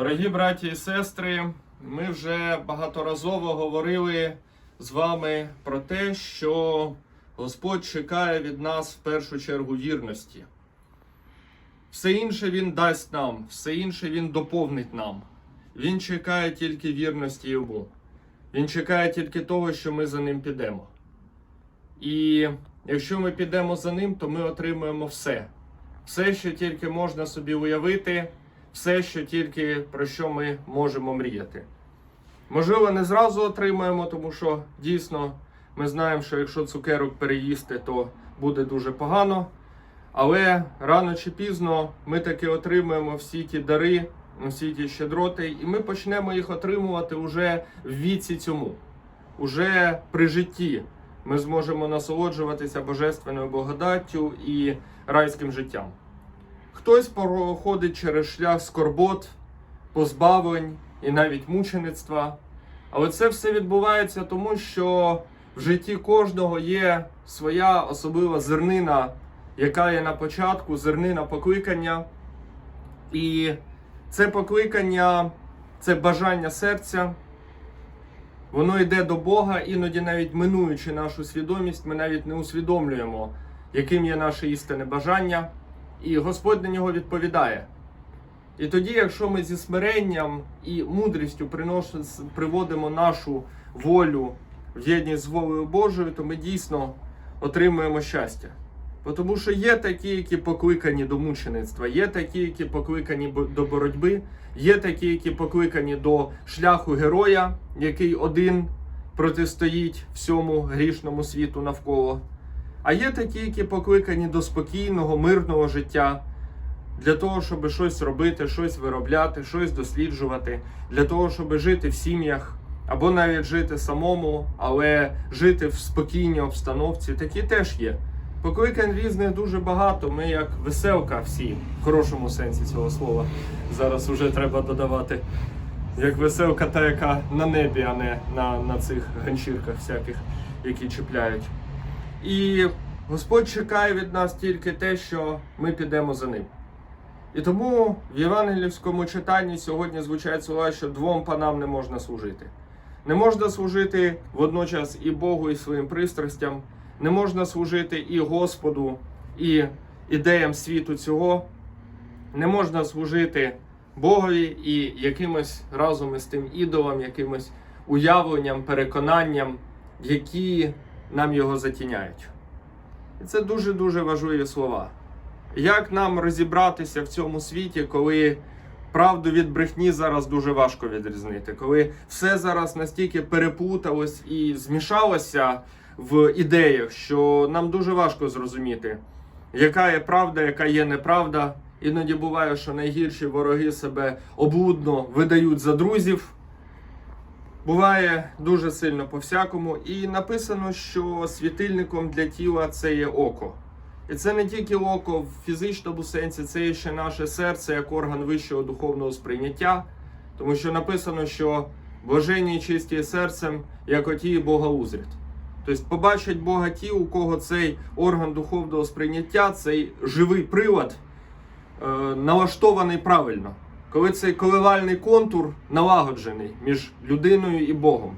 Дорогі браті і сестри, ми вже багаторазово говорили з вами про те, що Господь чекає від нас в першу чергу вірності. Все інше Він дасть нам, все інше Він доповнить нам. Він чекає тільки вірності йому. Він чекає тільки того, що ми за ним підемо. І якщо ми підемо за ним, то ми отримуємо все. Все, що тільки можна собі уявити, все, що тільки про що ми можемо мріяти. Можливо, не зразу отримаємо, тому що дійсно ми знаємо, що якщо цукерок переїсти, то буде дуже погано. Але рано чи пізно ми таки отримаємо всі ті дари, всі ті щедроти, і ми почнемо їх отримувати уже в віці цьому, уже при житті. Ми зможемо насолоджуватися божественною благодаттю і райським життям. Хтось проходить через шлях скорбот, позбавлень і навіть мучеництва. Але це все відбувається тому, що в житті кожного є своя особлива зернина, яка є на початку, зернина покликання. І це покликання, це бажання серця. Воно йде до Бога, іноді навіть минуючи нашу свідомість, ми навіть не усвідомлюємо, яким є наше істинне бажання, і Господь на нього відповідає. І тоді, якщо ми зі смиренням і мудрістю приносимо- приводимо нашу волю в єдність з волею Божою, то ми дійсно отримуємо щастя. Тому що є такі, які покликані до мучеництва, є такі, які покликані до боротьби, є такі, які покликані до шляху героя, який один протистоїть всьому грішному світу навколо. А є такі, які покликані до спокійного, мирного життя, для того, щоб щось робити, щось виробляти, щось досліджувати, для того, щоб жити в сім'ях, або навіть жити самому, але жити в спокійній обстановці, такі теж є. Покликань різних дуже багато. Ми як веселка всі, в хорошому сенсі цього слова. Зараз вже треба додавати. Як веселка та, яка на небі, а не на, на цих ганчірках всяких, які чіпляють. І Господь чекає від нас тільки те, що ми підемо за ним. І тому в євангелівському читанні сьогодні звучать слова, що двом панам не можна служити. Не можна служити водночас і Богу, і своїм пристрастям, не можна служити і Господу, і ідеям світу цього, не можна служити Богові і якимось разом із тим ідолам, якимось уявленням, переконанням, які нам його затіняють. І це дуже-дуже важливі слова. Як нам розібратися в цьому світі, коли правду від брехні зараз дуже важко відрізнити, коли все зараз настільки переплуталось і змішалося в ідеях, що нам дуже важко зрозуміти, яка є правда, яка є неправда. Іноді буває, що найгірші вороги себе облудно видають за друзів. Буває дуже сильно по-всякому. І написано, що світильником для тіла це є око. І це не тільки око в фізичному сенсі, це є ще наше серце як орган вищого духовного сприйняття. Тому що написано, що блаженні чисті серцем, як оті Бога узрять. Тобто побачать Бога ті, у кого цей орган духовного сприйняття, цей живий прилад е, налаштований правильно. Коли цей коливальний контур налагоджений між людиною і Богом.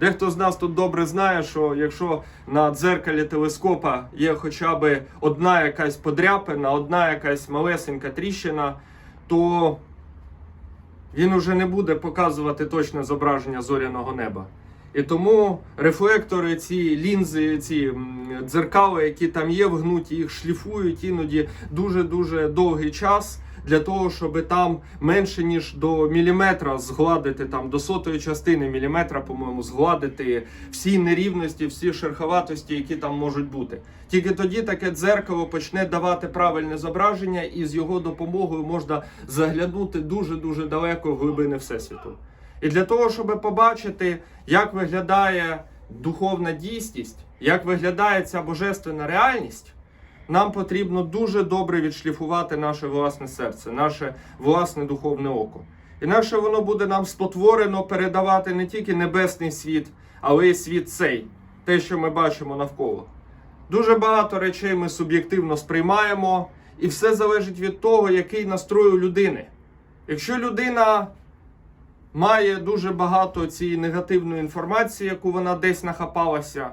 Дехто з нас тут добре знає, що якщо на дзеркалі телескопа є хоча б одна якась подряпина, одна якась малесенька тріщина, то він уже не буде показувати точне зображення зоряного неба. І тому рефлектори, ці лінзи, ці дзеркали, які там є, вгнуті, їх шліфують іноді дуже-дуже довгий час для того, щоб там менше ніж до міліметра згладити, там до сотої частини міліметра, по-моєму, згладити всі нерівності, всі шероховатості, які там можуть бути. Тільки тоді таке дзеркало почне давати правильне зображення, і з його допомогою можна заглянути дуже-дуже далеко в глибини Всесвіту. І для того, щоб побачити, як виглядає духовна дійсність, як виглядає ця божественна реальність, нам потрібно дуже добре відшліфувати наше власне серце, наше власне духовне око. Інакше воно буде нам спотворено передавати не тільки небесний світ, але й світ цей, те, що ми бачимо навколо. Дуже багато речей ми суб'єктивно сприймаємо, і все залежить від того, який настрой у людини. Якщо людина має дуже багато цієї негативної інформації, яку вона десь нахапалася,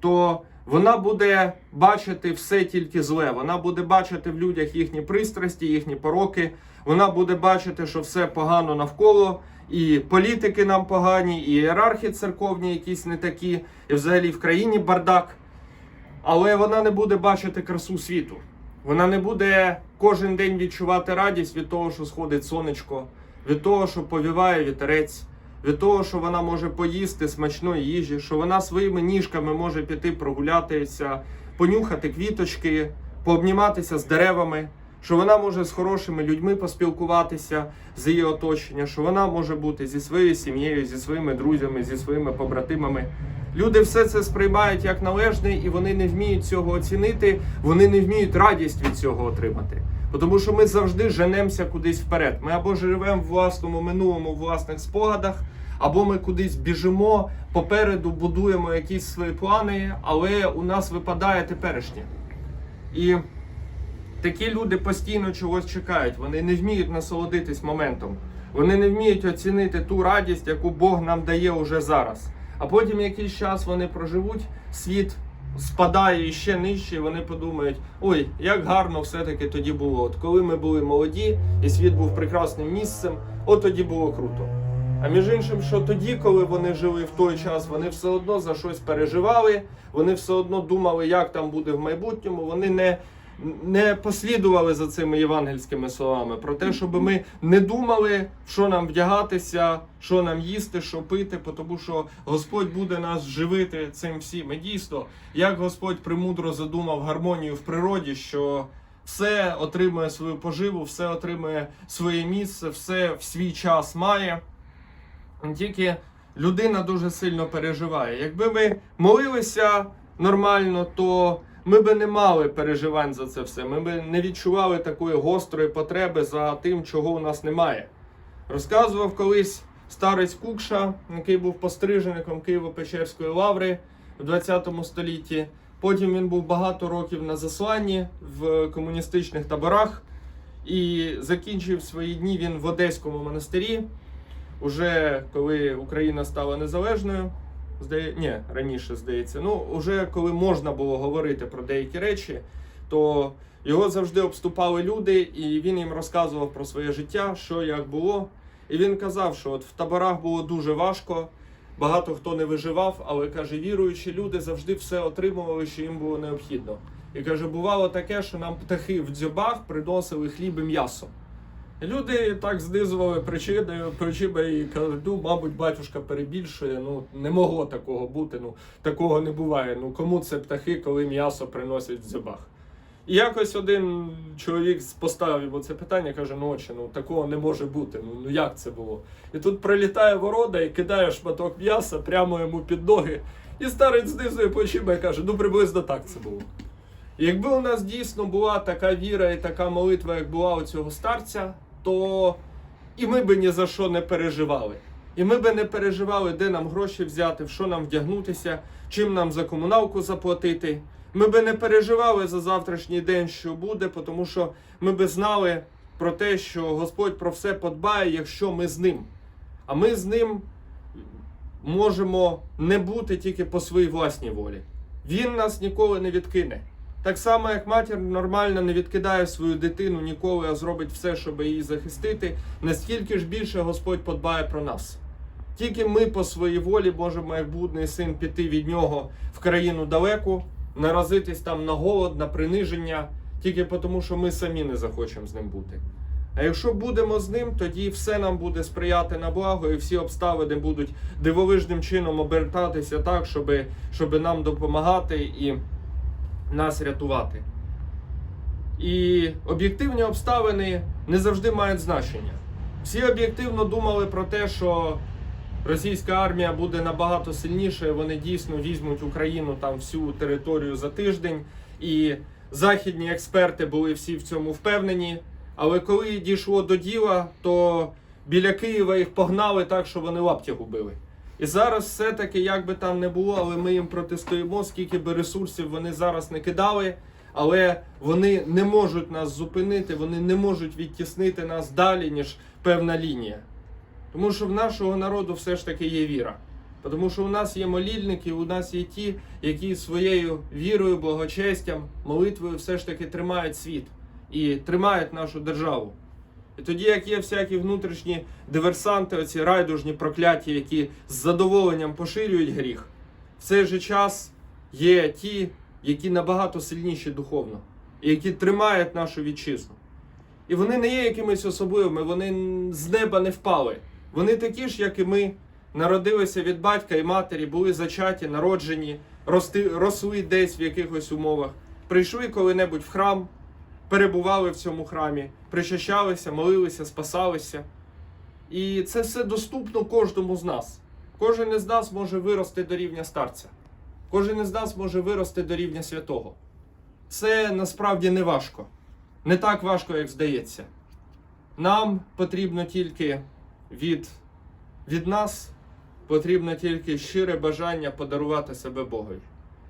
то вона буде бачити все тільки зле. Вона буде бачити в людях їхні пристрасті, їхні пороки. Вона буде бачити, що все погано навколо, і політики нам погані, і ієрархи церковні якісь не такі, і взагалі в країні бардак. Але вона не буде бачити красу світу. Вона не буде кожен день відчувати радість від того, що сходить сонечко, від того, що повіває вітерець, від того, що вона може поїсти смачної їжі, що вона своїми ніжками може піти прогулятися, понюхати квіточки, пообніматися з деревами, що вона може з хорошими людьми поспілкуватися з її оточення, що вона може бути зі своєю сім'єю, зі своїми друзями, зі своїми побратимами. Люди все це сприймають як належне, і вони не вміють цього оцінити, вони не вміють радість від цього отримати. Тому що ми завжди женемося кудись вперед. Ми або живемо в власному минулому, в власних спогадах, або ми кудись біжимо попереду, будуємо якісь свої плани, але у нас випадає теперішнє. І такі люди постійно чогось чекають. Вони не вміють насолодитись моментом. Вони не вміють оцінити ту радість, яку Бог нам дає уже зараз. А потім якийсь час вони проживуть, світ спадає ще нижче, і вони подумають: ой, як гарно все-таки тоді було. От коли ми були молоді, і світ був прекрасним місцем, от тоді було круто. А між іншим, що тоді, коли вони жили в той час, вони все одно за щось переживали, вони все одно думали, як там буде в майбутньому. Вони не, не послідували за цими євангельськими словами про те, щоб ми не думали, що нам вдягатися, що нам їсти, що пити, тому що Господь буде нас живити цим всім. І дійсно, як Господь премудро задумав гармонію в природі, що все отримує свою поживу, все отримує своє місце, все в свій час має. Тільки людина дуже сильно переживає. Якби ми молилися нормально, то ми би не мали переживань за це все. Ми би не відчували такої гострої потреби за тим, чого у нас немає. Розказував колись старець Кукша, який був пострижеником Києво-Печерської лаври в 20 столітті. Потім він був багато років на засланні в комуністичних таборах і закінчив свої дні він в Одеському монастирі. Уже коли Україна стала незалежною, здає... ні, раніше здається, ну уже коли можна було говорити про деякі речі, то його завжди обступали люди, і він їм розказував про своє життя, що як було. І він казав, що от в таборах було дуже важко, багато хто не виживав, але каже, віруючі люди завжди все отримували, що їм було необхідно. І каже, бувало таке, що нам птахи в дзьобах приносили хліб і м'ясо. Люди так знизували причини, причини і кажуть, ну, мабуть, батюшка перебільшує, ну не могло такого бути, ну такого не буває. Ну кому це птахи, коли м'ясо приносять в зубах? І якось один чоловік поставив це питання, каже, ну отче, ну такого не може бути. Ну, ну як це було? І тут прилітає ворода і кидає шматок м'яса прямо йому під ноги. І старець знизує плечима і каже, ну приблизно так це було. Якби у нас дійсно була така віра і така молитва, як була у цього старця, то і ми би ні за що не переживали. І ми би не переживали, де нам гроші взяти, в що нам вдягнутися, чим нам за комуналку заплатити. Ми би не переживали за завтрашній день, що буде, тому що ми би знали про те, що Господь про все подбає, якщо ми з ним. А ми з ним можемо не бути тільки по своїй власній волі. Він нас ніколи не відкине. Так само, як матір нормально не відкидає свою дитину ніколи, а зробить все, щоб її захистити, настільки ж більше Господь подбає про нас. Тільки ми по своїй волі можемо, як блудний син, піти від нього в країну далеку, наразитись там на голод, на приниження, тільки тому, що ми самі не захочемо з ним бути. А якщо будемо з ним, тоді все нам буде сприяти на благо, і всі обставини будуть дивовижним чином обертатися так, щоб, щоб нам допомагати і нас рятувати. І об'єктивні обставини не завжди мають значення. Всі об'єктивно думали про те, що російська армія буде набагато сильніша, і вони дійсно візьмуть Україну там всю територію за тиждень. І західні експерти були всі в цьому впевнені. Але коли дійшло до діла, то біля Києва їх погнали так, що вони лапті губили. І зараз все-таки, як би там не було, але ми їм протистоїмо, скільки би ресурсів вони зараз не кидали. але вони не можуть нас зупинити, вони не можуть відтіснити нас далі, ніж певна лінія. Тому що в нашого народу все ж таки є віра. Тому що у нас є молільники, у нас є ті, які своєю вірою, благочестям, молитвою все ж таки тримають світ і тримають нашу державу. Тоді, як є всякі внутрішні диверсанти, оці райдужні прокляті, які з задоволенням поширюють гріх, в цей же час є ті, які набагато сильніші духовно, і які тримають нашу вітчизну. І вони не є якимись особливими, вони з неба не впали. Вони такі ж, як і ми, народилися від батька і матері, були зачаті, народжені, рости, росли десь в якихось умовах, прийшли коли-небудь в храм, перебували в цьому храмі, причащалися, молилися, спасалися. І це все доступно кожному з нас. Кожен із нас може вирости до рівня старця. Кожен із нас може вирости до рівня святого. Це насправді не важко. Не так важко, як здається. Нам потрібно тільки від, від нас потрібно тільки щире бажання подарувати себе Богові.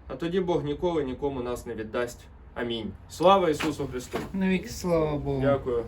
А тоді Бог ніколи нікому нас не віддасть. Амінь. Слава Ісусу Христу! Навіки слава Богу. Дякую.